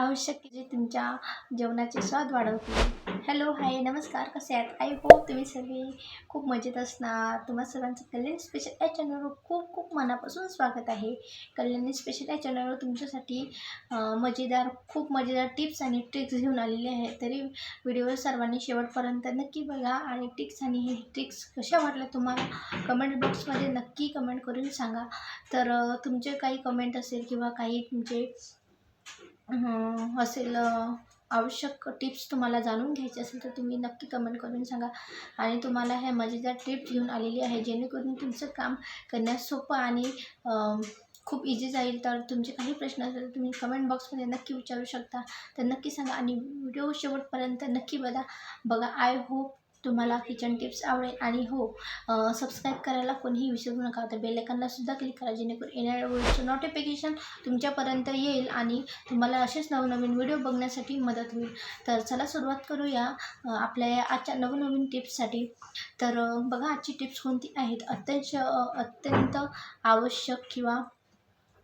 आवश्यक जे तुमच्या जेवणाचे स्वाद वाढवतील. हॅलो हाय नमस्कार. कसे आहात? आय होप तुम्ही सगळे खूप मजेत असणार. तुम्हा सर्वांचं कल्याणी स्पेशल या चॅनलवर खूप खूप मनापासून स्वागत आहे. कल्याणी स्पेशल या चॅनलवर तुमच्यासाठी मजेदार खूप मजेदार टिप्स आणि ट्रिक्स घेऊन आलेले आहे. तरी व्हिडिओ सर्वांनी शेवटपर्यंत नक्की बघा आणि टिप्स आणि हे ट्रिक्स कशा वाटल्या तुम्हाला कमेंट बॉक्समध्ये नक्की कमेंट करून सांगा. तर तुमचे काही कमेंट असेल किंवा काही तुमचे असेल आवश्यक टिप्स तुम्हाला जाणून घ्यायचे असेल तर तुम्ही नक्की कमेंट करून सांगा. आणि तुम्हाला हे मजेदार टिप्स घेऊन आलेली आहे. जेणेकरून तुमचं काम करण्यास सोपं आणि खूप इझी जाईल. तर तुमचे काही प्रश्न असेल तर तुम्ही कमेंट बॉक्समध्ये नक्की विचारू शकता. तर नक्की सांगा आणि व्हिडिओ शेवटपर्यंत नक्की बघा. बघा आय होप तुम्हाला किचन टिप्स आवडेल आणि हो सबस्क्राईब करायला कोणीही विसरू नका. तर बेल क्लिक करा जेणेकरून येणाऱ्या व्हिडिओचं नोटिफिकेशन तुमच्यापर्यंत येईल आणि तुम्हाला असेच नवनवीन व्हिडिओ बघण्यासाठी मदत होईल. तर चला सुरुवात करूया आपल्या या आजच्या नवनवीन टिप्ससाठी तर बघा आजची टिप्स कोणती आहेत? अत्यंत अत्यंत आवश्यक किंवा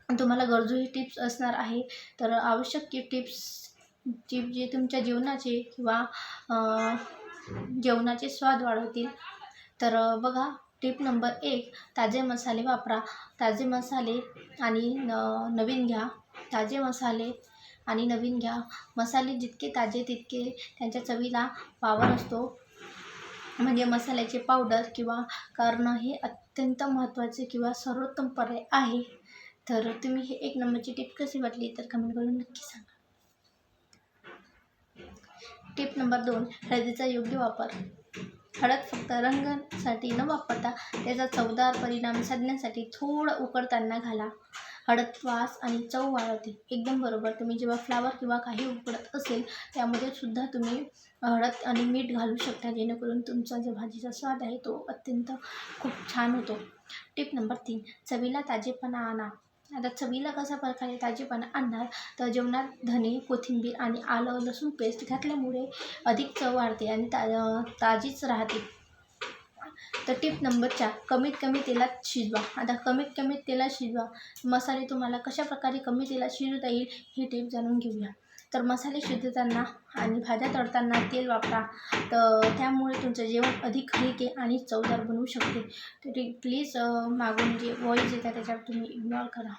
तुम्हाला गरजू ही टिप्स असणार आहे. तर आवश्यक टिप्स टिप जे तुमच्या जीवनाचे किंवा जेवणाचे स्वाद वाढवतील. तर बघा टिप नंबर एक ताजे मसाले वापरा. ताजे मसाले आणि न नवीन घ्या. ताजे मसाले आणि नवीन घ्या. मसाले जितके ताजे तितके त्यांच्या चवीला पावर असतो. म्हणजे मसाल्याचे पावडर किंवा करणं हे अत्यंत महत्त्वाचे किंवा सर्वोत्तम पर्याय आहे. तर तुम्ही हे एक नंबरची टिप कशी वाटली तर कमेंट करून नक्की सांगा. टिप नंबर दोन हळदीचा योग्य वापर. हळद फक्त रंगासाठी न वापरता त्याचा चवदार परिणाम साधण्यासाठी थोडं उकडताना घाला. हळद वास आणि चव वाढवते. एकदम बरोबर. तुम्ही जेव्हा फ्लावर किंवा काही उकडत असेल त्यामध्ये सुद्धा तुम्ही हळद आणि मीठ घालू शकता जेणेकरून तुमचा जो भाजीचा स्वाद आहे तो अत्यंत खूप छान होतो. टिप नंबर तीन चवीला ताजेपणा आणा. आता चवीला कसा प्रकारे ताजेपणा आणणार? तर जेवणात धने कोथिंबीर आणि आलं लसूण पेस्ट घातल्यामुळे अधिक चव वाढते आणि ता ताजीच राहते. तर टिप नंबर चार कमीत कमी तेलात शिजवा. आता कमीत कमी तेलात शिजवा. मसाले तुम्हाला कशा प्रकारे कमी तेलात शिजवता येईल ही टिप जाणून घेऊया. तर मसाले शिजवताना आणि भाज्या तळताना तेल वापरा. तर त्यामुळे तुमचं जेवण अधिक हलके आणि चवदार बनवू शकते. तरी प्लीज मागून जे वॉईस येतात त्याच्यावर तुम्ही इग्नॉर करा.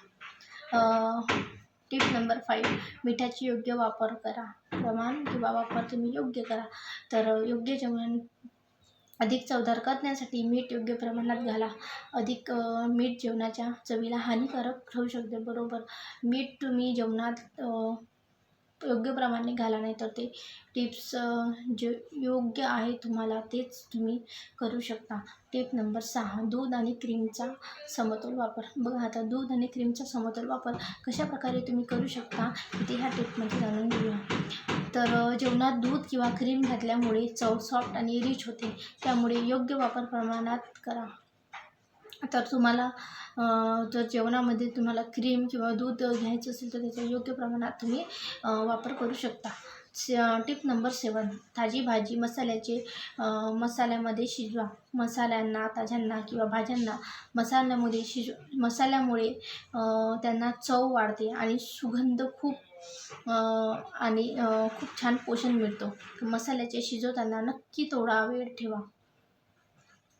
टिप नंबर फाईव्ह मिठाची योग्य वापर करा. प्रमाण किंवा वापर तुम्ही योग्य करा. तर योग्य जेवण अधिक चवदार करण्यासाठी मीठ योग्य प्रमाणात घाला. अधिक मीठ जेवणाच्या चवीला हानिकारक ठरू शकते. बरोबर. मीठ तुम्ही जेवणात योग्य प्रमाणे घाला नाही तर ते टिप्स जे योग्य आहे तुम्हाला तेच तुम्ही करू शकता. टिप नंबर सहा दूध आणि क्रीमचा समतोल वापर. बघा आता दूध आणि क्रीमचा समतोल वापर कशा प्रकारे तुम्ही करू शकता ते ह्या टिपमध्ये जाणून घेऊया. तर जेवणात दूध किंवा क्रीम घातल्यामुळे चव सॉफ्ट आणि रिच होते. त्यामुळे योग्य वापर प्रमाणात करा. तर तुम्हाला जर जेवणामध्ये तुम्हाला क्रीम किंवा दूध घ्यायचं असेल तर त्याचा योग्य प्रमाणात तुम्ही वापर करू शकता. टिप नंबर सेवन ताजी भाजी मसाल्याचे मसाल्यामध्ये शिजवा. मसाल्यांना ताज्यांना किंवा भाज्यांना मसाल्यामध्ये शिज मसाल्यामुळे त्यांना चव वाढते आणि सुगंध खूप आणि खूप छान पोषण मिळतो. मसाल्याचे शिजवताना नक्की थोडा वेळ ठेवा.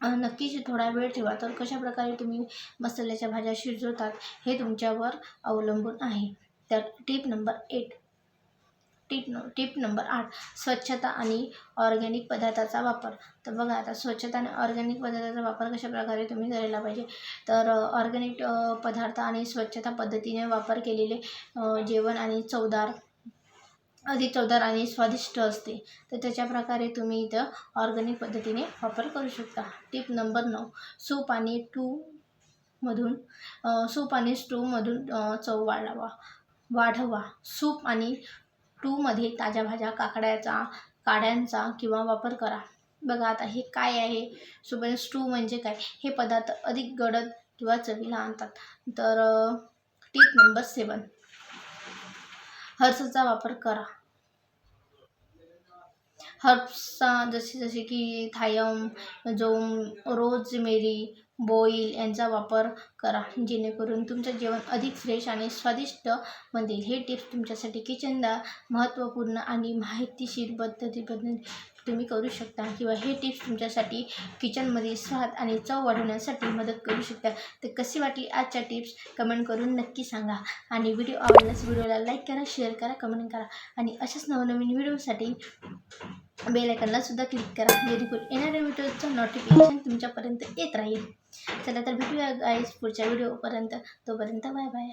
नक्कीच थोडा वेळ ठेवा. तर कशाप्रकारे तुम्ही मसाल्याच्या भाज्या शिजवतात हे तुमच्यावर अवलंबून आहे. तर टीप नंबर एट टीप न टीप नंबर आठ स्वच्छता आणि ऑर्गॅनिक पदार्थाचा वापर. तर बघा आता स्वच्छता आणि ऑर्गॅनिक पदार्थाचा वापर कशाप्रकारे तुम्ही करायला पाहिजे? तर ऑर्गॅनिक पदार्थ आणि स्वच्छता पद्धतीने वापर केलेले जेवण आणि चवदार अधिक चवदार आणि स्वादिष्ट असते तर त्याच्या प्रकारे तुम्ही इथं ऑर्गॅनिक पद्धतीने वापर करू शकता. टिप नंबर नऊ सूप आणि टू मधून सूप आणि स्टूमधून चव वाढवा वाढवा. सूप आणि टूमध्ये ताज्या भाज्या काकड्याचा काड्यांचा किंवा वापर करा. बघा आता हे काय आहे? सूप आणि स्टू म्हणजे काय? हे पदार्थ अधिक गडद किंवा चवीला आणतात. तर टिप नंबर सेवन हर्सचा वापर करा. हर्ब्सचा जसे जसे की थायम जोम रोजमेरी बोईल यांचा वापर करा जेणेकरून तुमचं जेवण अधिक फ्रेश आणि स्वादिष्ट बनतील. हे टिप्स तुमच्यासाठी किचनला महत्त्वपूर्ण आणि माहितीशीर पद्धतीबद्दल तुम्ही करू शकता किंवा हे टिप्स तुमच्यासाठी किचनमध्ये स्वाद आणि चव वाढवण्यासाठी मदत करू शकता. तर कशी वाटली आजच्या टिप्स? कमेंट करून नक्की सांगा. आणि व्हिडिओ आवडल्यास व्हिडिओला लाईक करा शेअर करा कमेंट करा. आणि अशाच नवनवीन व्हिडिओसाठी बेल आयकनला सुद्धा क्लिक करा. जेणेकरून येणाऱ्या व्हिडिओचं नोटिफिकेशन तुमच्यापर्यंत येत राहील. चला तर भेटूया गाईज पुढच्या व्हिडिओपर्यंत तोपर्यंत बाय बाय